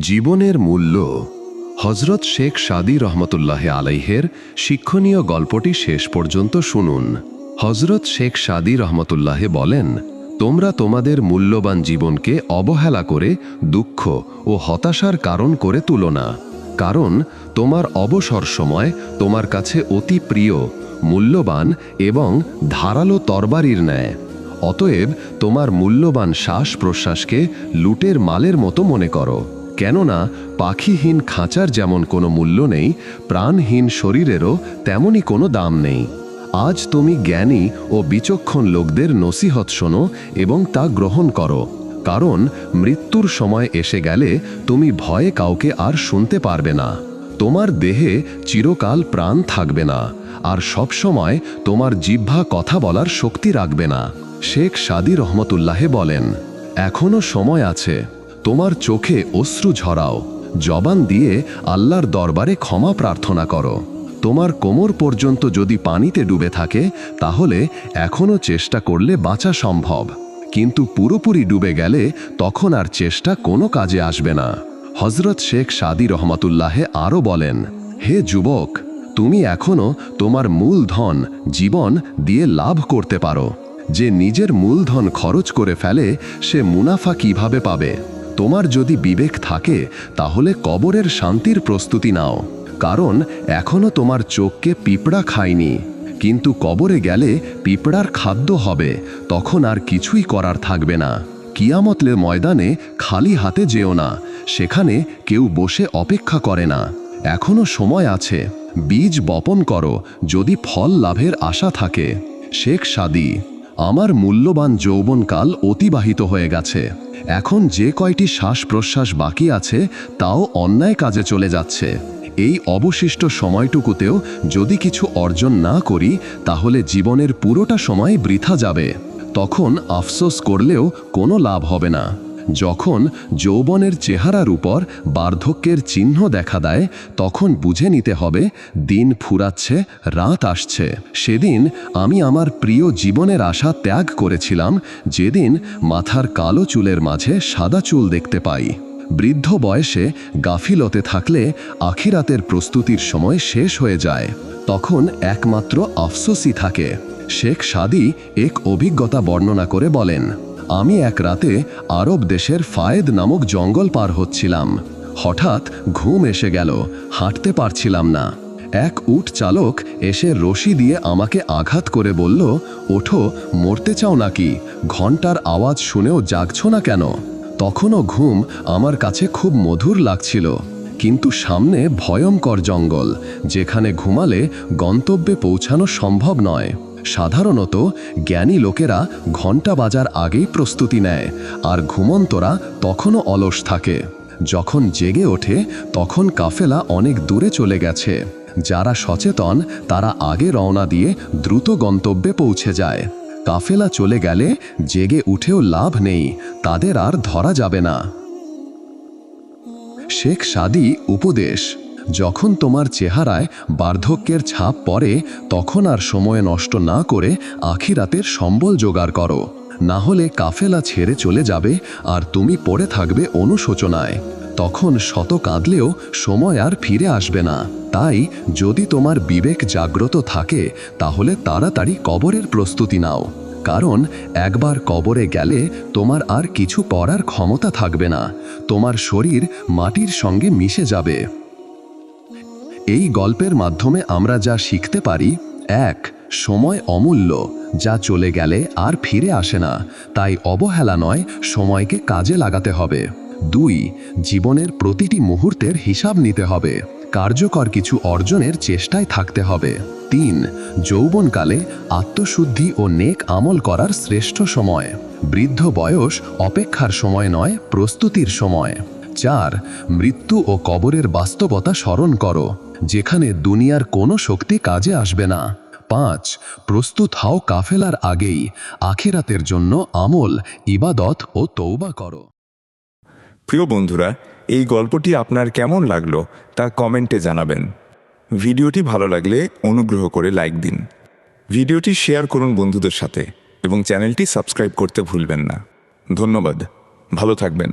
জীবনের মূল্য। হজরত শেখ সাদি রহমতুল্লাহ আলাইহের শিক্ষণীয় গল্পটি শেষ পর্যন্ত শুনুন। হজরত শেখ সাদি রহমতুল্লাহ বলেন, তোমরা তোমাদের মূল্যবান জীবনকে অবহেলা করে দুঃখ ও হতাশার কারণ করে তুলো না। কারণ তোমার অবসর সময় তোমার কাছে অতি প্রিয়, মূল্যবান এবং ধারালো তরবারির ন্যায়। অতএব তোমার মূল্যবান শ্বাস প্রশ্বাসকে লুটের মালের মতো মনে করো। কেননা পাখিহীন খাঁচার যেমন কোনো মূল্য নেই, প্রাণহীন শরীরেরও তেমনই কোনো দাম নেই। আজ তুমি জ্ঞানী ও বিচক্ষণ লোকদের নসিহত শোনো এবং তা গ্রহণ করো, কারণ মৃত্যুর সময় এসে গেলে তুমি ভয়ে কাউকে আর শুনতে পারবে না। তোমার দেহে চিরকাল প্রাণ থাকবে না, আর সব সময় তোমার জিহ্বা কথা বলার শক্তি রাখবে না। শেখ সাদি রহমতুল্লাহে বলেন এখনও সময় আছে তোমার চোখে অশ্রু ঝরাও, জবান দিয়ে আল্লাহর দরবারে ক্ষমা প্রার্থনা করো। তোমার কোমর পর্যন্ত যদি পানিতে ডুবে থাকে, তাহলে এখনও চেষ্টা করলে বাঁচা সম্ভব। কিন্তু পুরোপুরি ডুবে গেলে তখন আর চেষ্টা কোনো কাজে আসবে না। হজরত শেখ সাদি রহমতুল্লাহে আরও বলেন, হে যুবক, তুমি এখনও তোমার মূলধন, জীবন দিয়ে লাভ করতে পারো। যে নিজের মূলধন খরচ করে ফেলে, সে মুনাফা কীভাবে পাবে? তোমার যদি বিবেক থাকে, তাহলে কবরের শান্তির প্রস্তুতি নাও। কারণ এখনও তোমার চোখকে পিঁপড়া খায়নি। কিন্তু কবরে গেলে পিঁপড়ার খাদ্য হবে, তখন আর কিছুই করার থাকবে না। কিয়ামতলে ময়দানে খালি হাতে যেও না, সেখানে কেউ বসে অপেক্ষা করে না। এখনও সময় আছে, বীজ বপন করো, যদি ফল লাভের আশা থাকে। শেখ সাদি, আমার মূল্যবান যৌবনকাল অতিবাহিত হয়ে গেছে। এখন যে কয়টি শ্বাস প্রশ্বাস বাকি আছে, তাও অন্যায় কাজে চলে যাচ্ছে। এই অবশিষ্ট সময়টুকুতেও যদি কিছু অর্জন না করি, তাহলে জীবনের পুরোটা সময় বৃথা যাবে। তখন আফসোস করলেও কোনো লাভ হবে না। যখন যৌবনের চেহারার উপর বার্ধক্যের চিহ্ন দেখা দেয়, তখন বুঝে নিতে হবে দিন ফুরাচ্ছে, রাত আসছে। সেদিন আমি আমার প্রিয় জীবনের আশা ত্যাগ করেছিলাম, যেদিন মাথার কালো চুলের মাঝে সাদা চুল দেখতে পাই। বৃদ্ধ বয়সে গাফিলতে থাকলে আখিরাতের প্রস্তুতির সময় শেষ হয়ে যায়। তখন একমাত্র আফসোসই থাকে। শেখ সাদি এক অভিজ্ঞতা বর্ণনা করে বলেন আমি এক রাতে আরব দেশের ফায়েদ নামক জঙ্গল পার হচ্ছিলাম। হঠাৎ ঘুম এসে গেল, হাঁটতে পারছিলাম না। এক উট চালক এসে রশি দিয়ে আমাকে আঘাত করে বলল, ওঠো, মরতে চাও নাকি? ঘণ্টার আওয়াজ শুনেও জাগছ না কেন? তখনও ঘুম আমার কাছে খুব মধুর লাগছিল। কিন্তু সামনে ভয়ঙ্কর জঙ্গল, যেখানে ঘুমালে গন্তব্যে পৌঁছানো সম্ভব নয়। সাধারণত জ্ঞানী লোকেরা ঘণ্টা বাজার আগেই প্রস্তুতি নেয় আর ঘুমন্তরা তখনও অলস থাকে। যখন জেগে ওঠে, তখন কাফেলা অনেক দূরে চলে গেছে। যারা সচেতন, তারা আগে রওনা দিয়ে দ্রুত গন্তব্যে পৌঁছে যায়। কাফেলা চলে গেলে জেগে উঠেও লাভ নেই, তাদের আর ধরা যাবে না। শেখ সাদি উপদেশ। যখন তোমার চেহারায় বার্ধক্যের ছাপ পড়ে, তখন আর সময় নষ্ট না করে আখিরাতের সম্বল জোগাড় করো। না হলে কাফেলা ছেড়ে চলে যাবে আর তুমি পড়ে থাকবে অনুশোচনায়। তখন শত কাঁদলেও সময় আর ফিরে আসবে না। তাই যদি তোমার বিবেক জাগ্রত থাকে, তাহলে তাড়াতাড়ি কবরের প্রস্তুতি নাও। কারণ একবার কবরে গেলে তোমার আর কিছু পড়ার ক্ষমতা থাকবে না। তোমার শরীর মাটির সঙ্গে মিশে যাবে। এই গল্পের মাধ্যমে আমরা যা শিখতে পারি, এক, সময় অমূল্য, যা চলে গেলে আর ফিরে আসে না, তাই অবহেলা নয়, সময়কে কাজে লাগাতে হবে। দুই, জীবনের প্রতিটি মুহূর্তের হিসাব নিতে হবে, কার্যকর কিছু অর্জনের চেষ্টায় থাকতে হবে। তিন, যৌবনকালে আত্মশুদ্ধি ও নেক আমল করার শ্রেষ্ঠ সময়, বৃদ্ধ বয়স অপেক্ষার সময় নয়, প্রস্তুতির সময়। চার, মৃত্যু ও কবরের বাস্তবতা স্মরণ করো যেখানে দুনিয়ার কোনো শক্তি কাজে আসবে না। পাঁচ, প্রস্তুত হও কাফেলার আগেই। আখিরাতের জন্য আমল, ইবাদত ও তৌবা করো। প্রিয় বন্ধুরা, এই গল্পটি আপনার কেমন লাগল তা কমেন্টে জানাবেন। ভিডিওটি ভালো লাগলে অনুগ্রহ করে লাইক দিন। ভিডিওটি শেয়ার করুন বন্ধুদের সাথে এবং চ্যানেলটি সাবস্ক্রাইব করতে ভুলবেন না। ধন্যবাদ। ভালো থাকবেন।